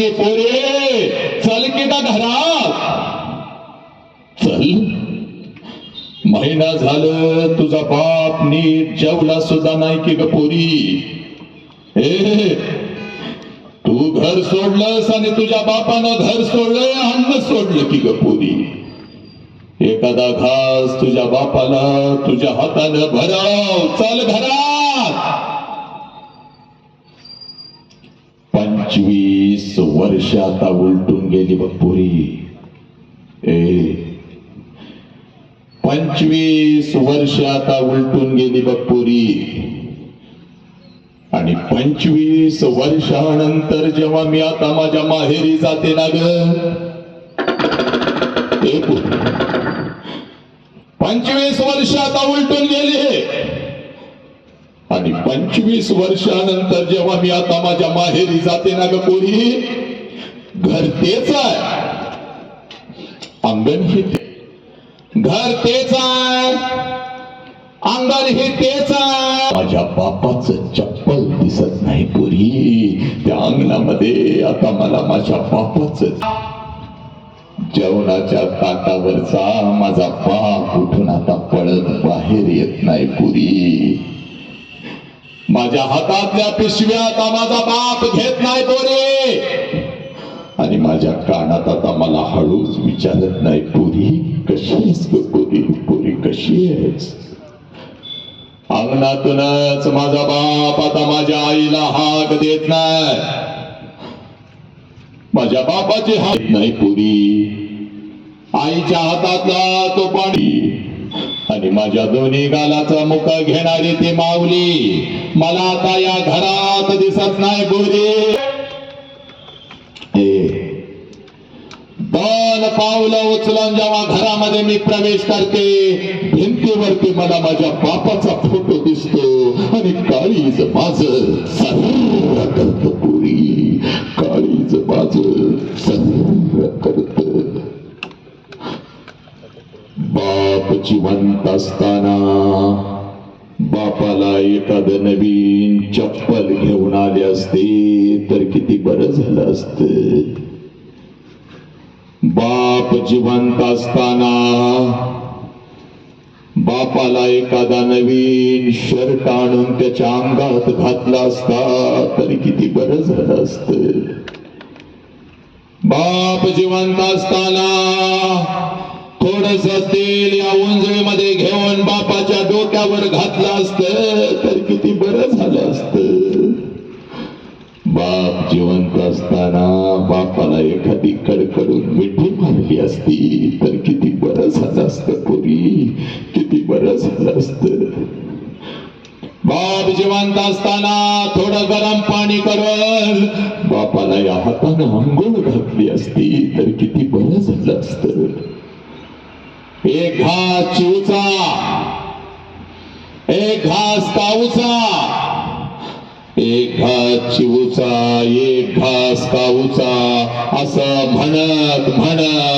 बापाची पोरे चल की घरात. चल. महिना झालं तुझा बाप नीट जेवला सुद्धा नाही की ग पोरी. ए तू घर सोडलंस आणि तुझ्या बापानं घर सोडलं अन्न सोडलं की ग पोरी. एखादा घास तुझ्या बापाला तुझ्या हातानं भराव. चल घरात. पंचवीस वर्ष आता उलटून गेली बघ पुरी. ए. पंचवीस वर्ष आता उलटून गेली बघ पुरी. आणि पंचवीस वर्षानंतर जेव्हा मी आता माझ्या माहेरी जाते ना ग. पंचवीस वर्ष आता उलटून गेली. आणि पंचवीस वर्षानंतर जेव्हा मी आता माझ्या माहेरी जाते ना ग पोरी घर तेच आहे. अंगण हे ते घर तेच आहे. अंगण हे तेच आहे. माझ्या बापाच चप्पल दिसत नाही पुरी. त्या अंगणामध्ये आता मला माझ्या बापाच जेवणाच्या ताटावरचा माझा बाप उठून आता पळत बाहेर येत नाही पुरी. माझ्या हातातल्या पिशव्या आता माझा बाप घेत नाही पोरे. आणि माझ्या कानात आता मला हळूच विचारत नाही पुरी कशी आहेस ग पुरी? पुरी कशी आहेस? अंगणातूनच माझा बाप आता माझ्या आईला हाक देत नाही. माझ्या बापाची हात नाही पुरी. आईच्या हातातला तो पाणी आणि माझ्या दोन्ही गालाचा मुख घेणारी ती माऊली मला आता या घरात दिसत नाही गुरुजी. दोन पावलं उचलून जेव्हा घरामध्ये मी प्रवेश करते भिंतीवरती मला माझ्या बापाचा फोटो दिसतो आणि काळीज माझ सर्व करतो पुरी. काळीज माझ सर्व जिवंत असताना बापाला एखाद नवीन चप्पल घेऊन आले असते तर किती बरं झालं असत. बाप जिवंत असताना बापाला एखादा नवीन शर्ट आणून त्याच्या अंगात घातला असता तर किती बरं झालं असत. बाप जिवंत असताना थोडस तेल या उंजळीमध्ये घेऊन बापाच्या डोक्यावर घातलं असतं तर किती बरं झालं असतं. बाप जिवंत असताना बापाला एखादी कडकडून मिठी मारली असती तर किती बरं झालं असतं पुरी किती बरं झालं असतं. बाप जिवंत असताना थोडं गरम पाणी करून बापाला या हातानं आंघोळ घातली असती तर किती बरं झालं असतं. एक घास चिवचा एक घास काऊचा एक घास चिवचा एक घास काऊचा असं म्हणत म्हणत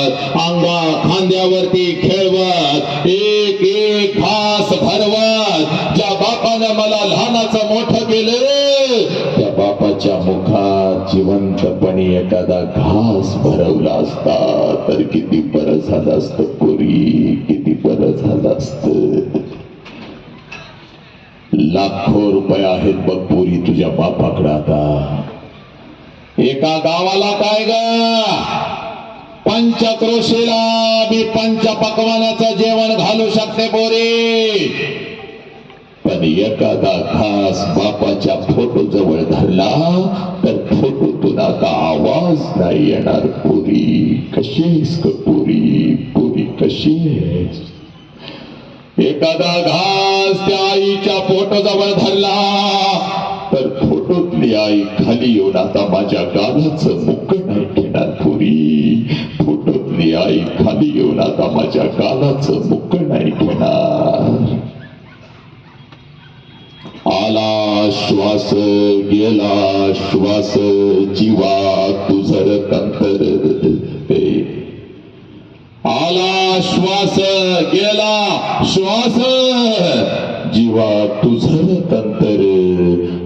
लहानपणी एखादा घास भरवला असता तर किती बरं झालं असतं पुरी किती बरं झालं असत. लाखो रुपये आहेत बघ पुरी तुझ्या बापाकडे आता. एका गावाला काय ग? पंचक्रोशीला मी पंच पकवानाचं जेवण घालू शकते बोरी पण एखादा घास बापाच्या फोटो जवळ धरला तर फोटोतून आवाज नाही येणार पुरी. कशी आहेस ग पुरी? पुरी कशी? आहेस एखादा घास त्या आईच्या फोटो जवळ धरला तर फोटोतली आई खाली येऊन आता माझ्या गालाचं मुक नाही घेणार पुरी. फोटोतली आई खाली येऊन आता माझ्या गालाचं मुक नाही घेणार. आला श्वास गेला श्वास जीवा तुझर कंतर. आला श्वास गेला श्वास जीवा तुझर कंतर.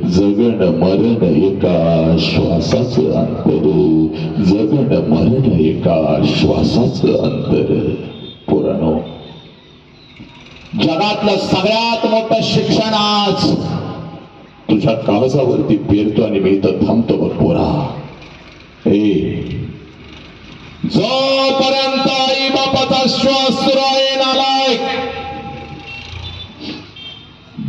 जगण मरण एका श्वासाचं अंतर. जगण मरण एका श्वासाचं अंतर. पुराणो जगातलं सगळ्यात मोठं शिक्षण आज. तुझ्या काळजावरती पेरतो आणि मी इथं थांबतो बघ पोरा. ए. जोपर्यंत आई बापाचा श्वास सुरू आहे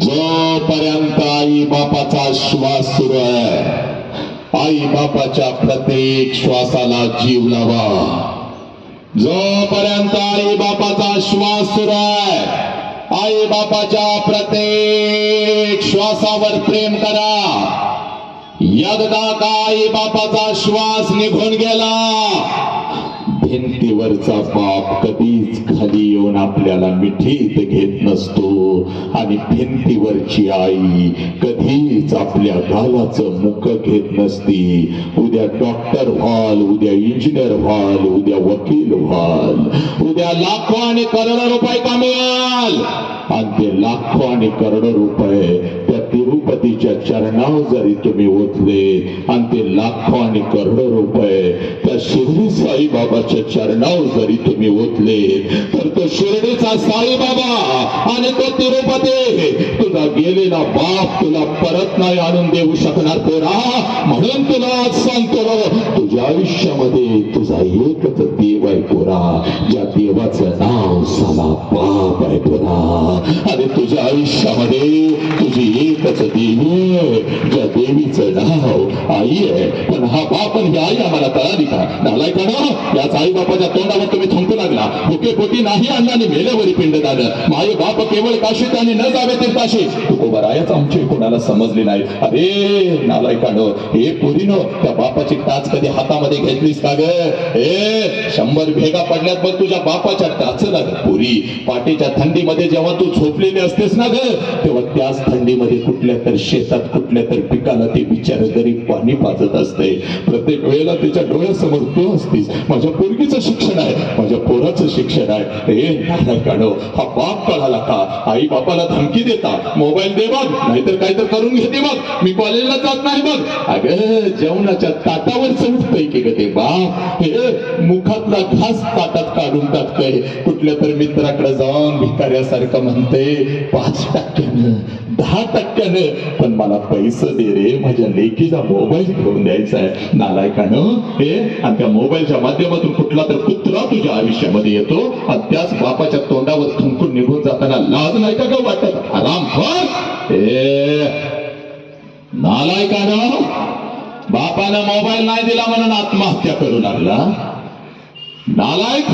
जोपर्यंत आई बापाचा श्वास सुरू आहे आई बापाच्या प्रत्येक श्वासाला जीव लावा. जोपर्यंत आई बापाचा श्वास सुरू आहे आई बापाच्या प्रत्येक श्वासावर प्रेम करा. एकदा का आई बापाचा श्वास निघून गेला. भिंतीवरचा बाप कधीच खाली येऊन आपल्याला मिठीत घेत नसतो. आणि भिंतीवरची आई. कधीच आपल्या गालाचं मुख घेत नसती. उद्या डॉक्टर व्हाल उद्या इंजिनियर व्हाल उद्या वकील व्हाल. उद्या लाखो आणि करोडो रुपये कमवाल. आणि ते लाखो आणि करोडो रुपये त्या तिरुपतीच्या चरणावर जरी तुम्ही ओतले आणि ते लाखो आणि करोडो रुपये त्या शिर्डी साईबाबाच्या चरणावर जरी तुम्ही ओतले तर तो शिर्डीचा साईबाबा आणि तो तिरुपती. तुझा गेलेला बाप तुला परत नाही आणून देऊ शकणार पोरा. म्हणून तुला आज सांगतो तुझ्या आयुष्यामध्ये तुझा एकच देव आहे पोरा. ज्या देवाचं नाव साला बाप आहे पोरा. आणि तुझ्या आयुष्यामध्ये तुझी एकच देवी ज्या देवीचं नाव आई आहे. पण हा बाप आणि ही आई आम्हाला तळा का नालाय का ना? याच आई बापाच्या तोंडावर तुम्ही थुंकू लागला. भुके पोटी नाही अण्णाने मेल्यावरी पिंड झालं माय बाप केवळ काशीत आणि न जावे ते काशी. तुकोबरायच आमची कोणाला समजली नाही. अरे नालायकानं हे पुरीनो त्या बापाची टाच कधी हातामध्ये घेतलीस का ग? ए शंभर भेगा पडल्यात बघ तुझ्या बापाच्या टाचला पुरी पाटीच्या थंडीमध्ये जेव्हा तू झोपलेली असतेस ना ग तेव्हा त्याच थंडीमध्ये कुठल्या तर शेतात कुठल्या तर पिकाला ते बिचार गरीब पाणी पाजत असते प्रत्येक वेळेला त्याच्या डोळ्यासमोर तू असतीस माझ्या पोरगीचं शिक्षण आहे. माझ्या पोराचं शिक्षण आहे. हे नालायकानो हा बाप कळाला का? आई बापाला धमकी देता. मोबाईल दे बघ. नाहीतर काहीतर करून घेते बघ. मी कॉलेजला जात नाही बघ. अगं जेवणाच्या ताटावर चढतय की ग ते बाप? हे मुखातला घास ताटात काढून टाकतंय. कुठल्या तर मित्राकडे जाऊन भिकाऱ्यासारखं म्हणते पाच टक्क्यानं दहा टक्क्यानं. पण मला पैसे दे रे. माझ्या लेकीचा मोबाईल घेऊन द्यायचा आहे. नालायकानं हे आणि त्या मोबाईलच्या माध्यमातून कुठला तर कुत्रा तुझ्या आयुष्यामध्ये येतो आणि त्याच बापाच्या तोंडावर थुंकून निघून जाताना लाज नाही का ग वाटत? आराम कर. ए नालायकानं बापानं मोबाईल नाही दिला म्हणून आत्महत्या करू लागला. नालायक